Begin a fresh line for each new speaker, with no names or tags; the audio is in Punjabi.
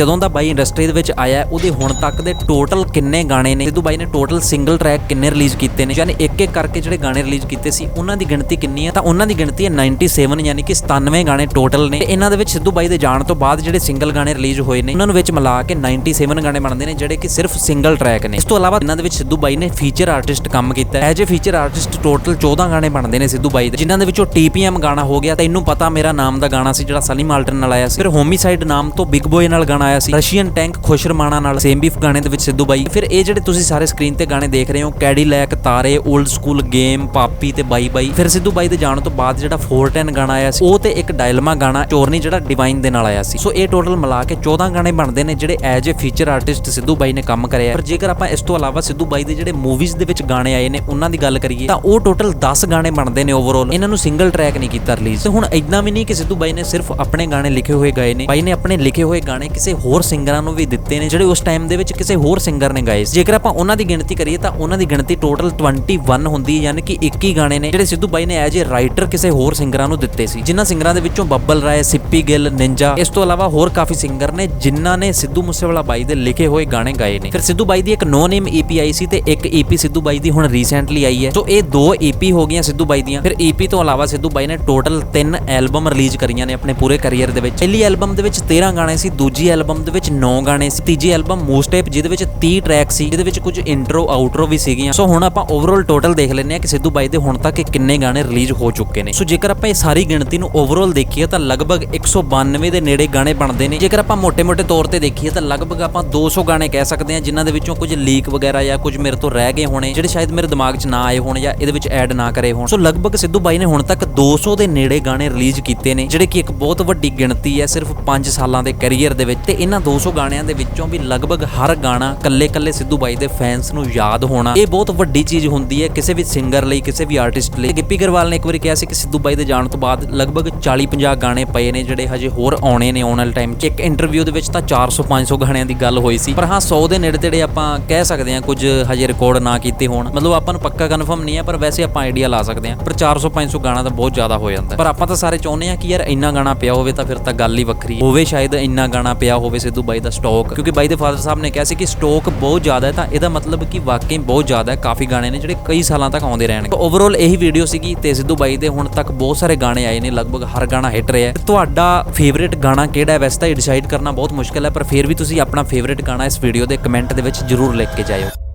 ਜਦੋਂ ਦਾ ਬਾਈ ਇੰਡਸਟਰੀ ਦੇ ਵਿੱਚ ਆਇਆ ਉਹਦੇ ਹੁਣ ਤੱਕ ਦੇ ਟੋਟਲ ਕਿੰਨੇ ਗਾਣੇ ਨੇ? ਸਿੱਧੂ ਬਾਈ ਨੇ ਟੋਟਲ ਸਿੰਗਲ ਟਰੈਕ ਕਿੰਨੇ ਰਿਲੀਜ਼ ਕੀਤੇ ਨੇ? ਯਾਨੀ ਇੱਕ ਇੱਕ ਕਰਕੇ ਜਿਹੜੇ ਗਾਣੇ ਰਿਲੀਜ਼ ਕੀਤੇ ਸੀ, ਉਹਨਾਂ ਦੀ ਗਿਣਤੀ ਕਿੰਨੀ ਹੈ? ਤਾਂ ਉਹਨਾਂ ਦੀ ਗਿਣਤੀ ਹੈ 97 ਯਾਨੀ ਕਿ 97 ਗਾਣੇ ਟੋਟਲ ਨੇ। ਇਹਨਾਂ ਦੇ ਵਿੱਚ ਸਿੱਧੂ ਬਾਈ ਦੇ ਜਾਣ ਤੋਂ ਬਾਅਦ ਜਿਹੜੇ ਸਿੰਗਲ ਗਾਣੇ ਰਿਲੀਜ਼ ਹੋਏ ਨੇ, ਉਹਨਾਂ ਨੂੰ ਵਿੱਚ ਮਿਲਾ ਕੇ 97 ਗਾਣੇ ਬਣਦੇ ਨੇ, ਜਿਹੜੇ ਕਿ ਸਿਰਫ ਸਿੰਗਲ ਟਰੈਕ ਨੇ। ਇਸ ਤੋਂ ਇਲਾਵਾ ਇਹਨਾਂ ਦੇ ਵਿੱਚ ਸਿੱਧੂ ਬਾਈ ਨੇ ਫੀਚਰ ਆਰਟਿਸਟ ਕੰਮ ਕੀਤਾ ਹੈ। As a feature artist total 14 ਗਾਣੇ ਬਣਦੇ ਨੇ ਸਿੱਧੂ ਬਾਈ ਦੇ। ਜਿਨ੍ਹਾਂ ਦੇ ਵਿੱਚੋਂ ਟੀਪੀਐਮ ਗਾਣਾ ਹੋ ਗਿਆ ਤੈਨੂੰ ਪਤਾ ਮੇਰਾ ਨਾਮ ਦਾ ਗਾਣਾ ਸੀ, ਜਿਹੜਾ ਸਨੀ ਮਾਲਟਨ ਨਾਲ ਆਇਆ ਸੀ। ਫਿਰ ਹੋਮੀਸਾਈਡ ਨਾਮ ਤੋਂ ਬਿਗ ਬੋਏ ਨਾਲ ਗਾਣਾ ਆਇਆ ਸੀ। ਰਸ਼ੀਅਨ ਟੈਂਕ ਖੁਸ਼ਰਮਾਣਾ ਨਾਲ ਸੇਮ ਬੀਫ ਗਾਣੇ ਦੇ ਵਿੱਚ ਸਿੱਧੂ ਬਾਈ। ਫਿਰ ਇਹ ਜਿਹੜੇ ਤੁਸੀਂ ਸਾਰੇ ਸਕਰੀਨ ਤੇ ਗਾਣੇ ਦੇਖ ਰਹੇ ਹੋ ਕੈਡੀਲੈਕ ਤਾਰੇ 올ਡ ਸਕੂਲ ਗੇਮ ਪਾਪੀ ਤੇ ਬਾਈ ਬਾਈ। ਫਿਰ ਸਿੱਧੂ ਬਾਈ ਦੇ ਜਾਣ ਤੋਂ ਬਾਅਦ ਜਿਹੜਾ 410 ਗਾਣਾ ਆਇਆ ਸੀ, ਉਹ ਤੇ ਇੱਕ ਡਾਇਲਮਾ ਗਾਣਾ, ਚੋਰਨੀ ਜਿਹੜਾ ਡਿਵਾਈਨ ਦੇ ਨਾਲ ਆਇਆ ਸੀ। ਸੋ ਇਹ ਟੋਟਲ ਮਿਲਾ ਕੇ 14 ਗਾਣੇ ਬਣਦੇ ਨੇ ਜਿਹੜੇ as a feature artist Sidhu ਬਾਈ ਨੇ ਕੰਮ ਕਰਿਆ। ਪਰ ਜੇਕਰ ਆਪਾਂ ਇਸ ਤੋਂ ਇਲਾਵਾ ਸਿੱਧੂ ਬਾਈ ਦੇ ਜਿਹੜੇ ਮੂਵੀਜ਼ ਦੇ ਵਿੱਚ ਗਾਣੇ ਆਏ ਨੇ, ਉਹਨਾਂ ਦੀ ਗੱਲ ਕਰੀਏ, ਤਾਂ ਉਹ ਟੋਟਲ 10 ਗਾਣੇ ਬਣਦੇ ਨੇ ਓਵਰਆਲ ਇਹਨਾਂ ਨੂੰ ਸਿੰਗਲ ਟਰੈਕ ਨਹੀਂ ਕੀਤਾ ਰਿਲੀਜ਼ ਤੇ ਹੁਣ ਇਦਾਂ ਵੀ ਨਹੀਂ ਕਿ ਸਿੱਧੂ ਬਾਈ ਨੇ ਸਿਰਫ ਆਪਣੇ ਗਾਣੇ ਲਿਖੇ ਹੋਏ ਗਾਏ ਨੇ। ਬਾਈ ਨੇ ਆਪਣੇ ਲਿਖੇ ਹੋਏ ਗਾਣੇ ਕਿਸੇ ਹੋਰ ਸਿੰਗਰਾਂ ਨੂੰ ਵੀ ਦਿੱਤੇ ਨੇ, ਜਿਹੜੇ ਉਸ ਟਾਈਮ ਦੇ ਵਿੱਚ ਕਿਸੇ ਹੋਰ ਸਿੰਗਰ ਨੇ ਗਾਏ ਸੀ। ਜੇਕਰ ਆਪਾਂ ਉਹਨਾਂ ਦੀ ਗਿਣਤੀ ਕਰੀਏ ਤਾਂ ਉਹਨਾਂ ਦੀ ਗਿਣਤੀ ਟੋਟਲ 21 ਹੁੰਦੀ ਹੈ, ਯਾਨੀ ਕਿ 21 ਗਾਣੇ ਨੇ, ਜਿਹੜੇ ਸਿੱਧੂ ਬਾਈ ਨੇ ਐਜ ਅ ਰਾਈਟਰ ਕਿਸੇ ਹੋਰ ਸਿੰਗਰਾਂ ਨੂੰ ਦਿੱਤੇ ਸੀ। ਜਿਨ੍ਹਾਂ ਸਿੰਗਰਾਂ ਦੇ ਵਿੱਚੋਂ ਬੱਬਲ ਰਾਏ, ਸਿੱਪੀ ਗਿੱਲ, ਨਿੰਜਾ, ਇਸ ਤੋਂ ਇਲਾਵਾ ਹੋਰ ਕਾਫੀ ਸਿੰਗਰ ਨੇ, ਜਿਨ੍ਹਾਂ ਨੇ ਸਿੱਧੂ ਮੂਸੇਵਾਲਾ ਬਾਈ ਦੇ ਲਿਖੇ ਹੋਏ ਗਾਣੇ ਗਾਏ ਨੇ। ਫਿਰ ਸਿੱਧੂ ਬਾਈ ਦੀ ਇੱਕ ਨੋ ਨੇਮ ਈਪੀ ਆਈ ਸੀ ਤੇ ਇੱਕ ਈਪੀ ਸਿੱਧੂ ਬਾਈ ਦੀ ਹੁਣ ਰੀਸੈਂਟਲੀ ਆਈ ਹੈ। ਸੋ ਇਹ ਦੋ ਈਪੀ ਹੋ ਗਈਆਂ ਸਿੱਧੂ ਬਾਈ ਦੀਆਂ। ਫਿਰ ਈਪੀ ਤੋਂ ਇਲਾਵਾ ਸਿੱਧੂ ਬਾਈ ਨੇ ਟੋਟਲ 3 ਐਲਬਮ ਰਿਲੀਜ਼ ਕਰੀਆਂ ਨੇ ਆਪਣੇ ਪੂਰੇ ਕੈਰੀਅਰ ਦੇ ਵਿੱਚ। ਪਹਿਲੀ ਐਲਬਮ ਦੇ ਵਿੱਚ 13 ਗਾਣੇ ਸੀ, ਦੂਜੀ ਐਲਬਮ ਐਲਬਮ ਦੇ ਵਿੱਚ 9 ਗਾਣੇ ਸੀ। ਤੀਜੀ ਐਲਬਮ ਮੋਸਟ ਟੇਪ ਜਿਹਦੇ ਵਿੱਚ 30 ਟਰੈਕ ਸੀ, ਜਿਹਦੇ ਵਿੱਚ ਕੁਝ ਇੰਟਰੋ ਆਊਟਰੋ ਵੀ ਸੀਗੀਆਂ। ਸੋ ਹੁਣ ਆਪਾਂ ਓਵਰਆਲ ਟੋਟਲ ਦੇਖ ਲੈਂਦੇ ਆ ਕਿ ਸਿੱਧੂ ਬਾਈ ਦੇ ਹੁਣ ਤੱਕ ਕਿੰਨੇ ਗਾਣੇ ਰਿਲੀਜ਼ ਹੋ ਚੁੱਕੇ ਨੇ। ਸੋ ਜੇਕਰ ਆਪਾਂ ਇਹ ਸਾਰੀ ਗਿਣਤੀ ਨੂੰ ਓਵਰਆਲ ਦੇਖੀਏ ਤਾਂ ਲਗਭਗ 192 ਦੇ ਨੇੜੇ ਗਾਣੇ ਬਣਦੇ ਨੇ। ਜੇਕਰ ਆਪਾਂ ਮੋٹے-ਮੋٹے ਤੌਰ ਤੇ ਦੇਖੀਏ ਤਾਂ ਲਗਭਗ ਆਪਾਂ 200 ਗਾਣੇ ਕਹਿ ਸਕਦੇ ਹਾਂ, ਜਿਨ੍ਹਾਂ ਦੇ ਵਿੱਚੋਂ ਕੁਝ ਲੀਕ ਵਗੈਰਾ ਜਾਂ ਕੁਝ ਮੇਰੇ ਤੋਂ ਰਹਿ ਗਏ ਹੋਣੇ, ਜਿਹੜੇ ਸ਼ਾਇਦ ਮੇਰੇ ਦਿਮਾਗ 'ਚ ਨਾ ਆਏ ਹੋਣ ਜਾਂ ਇਹਦੇ ਵਿੱਚ ਐਡ ਨਾ ਕਰੇ ਹੋਣ। ਸੋ ਲਗਭਗ ਸਿੱਧੂ ਬਾਈ ਨੇ ਹੁਣ ਤੱਕ 200 ਦੇ ਨੇੜੇ ਗਾਣੇ ਰਿਲੀਜ਼ ਕੀਤੇ ਨੇ, ਜਿਹੜੇ ਕਿ ਇੱਕ ਬਹੁਤ ਵੱਡੀ ਗਿਣਤੀ ਹੈ ਸਿਰਫ 5 ਸਾਲਾਂ ਦੇ ਕੈਰੀਅਰ ਦੇ ਵਿੱਚ। ਤੇ ਇਹਨਾਂ 200 ਗਾਣਿਆਂ ਦੇ ਵਿੱਚੋਂ ਵੀ ਲਗਭਗ ਹਰ ਗਾਣਾ ਕੱਲੇ-ਕੱਲੇ ਸਿੱਧੂ ਬਾਈ ਦੇ ਫੈਨਸ ਨੂੰ ਯਾਦ ਹੋਣਾ। ਇਹ ਬਹੁਤ ਵੱਡੀ ਚੀਜ਼ ਹੁੰਦੀ ਹੈ ਕਿਸੇ ਵੀ ਸਿੰਗਰ ਲਈ, ਕਿਸੇ ਵੀ ਆਰਟਿਸਟ ਲਈ। ਗਿੱਪੀ ਗਰੇਵਾਲ ਨੇ ਇੱਕ ਵਾਰੀ ਕਿਹਾ ਸੀ ਕਿ ਸਿੱਧੂ ਬਾਈ ਦੇ ਜਾਣ ਤੋਂ ਬਾਅਦ ਲਗਭਗ 40-50 ਗਾਣੇ ਪਏ ਨੇ ਜਿਹੜੇ ਹਜੇ ਹੋਰ ਆਉਣੇ ਨੇ ਆਉਣ ਵਾਲੇ ਟਾਈਮ 'ਚ। ਇੱਕ ਇੰਟਰਵਿਊ ਦੇ ਵਿੱਚ ਤਾਂ 400-500 ਗਾਣਿਆਂ ਦੀ ਗੱਲ ਹੋਈ ਸੀ। ਪਰ ਹਾਂ 100 ਦੇ ਨੇੜੇ ਤੇੜੇ ਆਪਾਂ ਕਹਿ ਸਕਦੇ ਹਾਂ ਕੁਝ ਹਜੇ ਰਿਕਾਰਡ ਨਾ ਕੀਤੇ ਹੋਣ। ਮਤਲਬ ਆਪਾਂ ਨੂੰ ਪੱਕਾ ਕਨਫਰਮ ਨਹੀਂ ਹੈ, ਪਰ ਵੈਸੇ ਆਪਾਂ ਆਈਡੀਆ ਲਾ ਸਕਦੇ ਹਾਂ। ਪਰ 400-500 ਗਾਣਾ ਤਾਂ ਬਹੁਤ ਜ਼ਿਆਦਾ ਹੋ ਜਾਂਦਾ। ਪਰ ਆਪਾਂ ਤਾਂ ਸਾਰੇ ਚਾਹੁੰਦੇ ਹਾਂ ਕਿ ਯਾਰ ਇੰਨਾ ਗਾਣਾ ਪਿਆ ਹੋਵੇ ਤਾਂ ਫਿਰ ਤਾਂ ਗੱਲ ਹੀ ਵੱਖਰੀ ਹੋਵੇ ਸ਼ਾਇਦ ਇੰਨਾ ਗਾਣਾ ਪਿਆ ਹੋਵੇ ਸਿੱਧੂ ਬਾਈ ਦਾ ਸਟਾਕ ਕਿਉਂਕਿ ਬਾਈ ਦੇ ਫਾਦਰ ਸਾਹਿਬ ਨੇ ਕਿਹਾ ਸੀ ਕਿ ਸਟਾਕ ਬਹੁਤ ਜ਼ਿਆਦਾ ਹੈ, ਤਾਂ ਇਹਦਾ ਮਤਲਬ ਕਿ ਵਾਕਈ ਬਹੁਤ ਜ਼ਿਆਦਾ ਹੈ। ਕਾਫੀ ਗਾਣੇ ਨੇ ਜਿਹੜੇ ਕਈ ਸਾਲਾਂ ਤੱਕ ਆਉਂਦੇ ਰਹਿਣਗੇ। ਓਵਰਆਲ ਇਹੀ ਵੀਡੀਓ ਸੀਗੀ ਤੇ ਸਿੱਧੂ ਬਾਈ ਦੇ ਹੁਣ ਤੱਕ ਬਹੁਤ ਸਾਰੇ ਗਾਣੇ ਆਏ ਨੇ, ਲਗਭਗ ਹਰ ਗਾਣਾ ਹਿੱਟ ਰਿਹਾ ਹੈ। ਤੁਹਾਡਾ ਫੇਵਰੇਟ ਗਾਣਾ ਕਿਹੜਾ ਹੈ? ਵੈਸੇ ਤਾਂ ਇਹ ਡਿਸਾਈਡ ਕਰਨਾ ਬਹੁਤ ਮੁਸ਼ਕਲ ਹੈ, ਪਰ ਫਿਰ ਵੀ ਤੁਸੀਂ ਆਪਣਾ ਫੇਵਰੇਟ ਗਾਣਾ ਇਸ ਵੀਡੀਓ ਦੇ ਕਮੈਂਟ ਦੇ ਵਿੱਚ ਜਰੂਰ ਲਿਖ ਕੇ ਜਾਇਓ।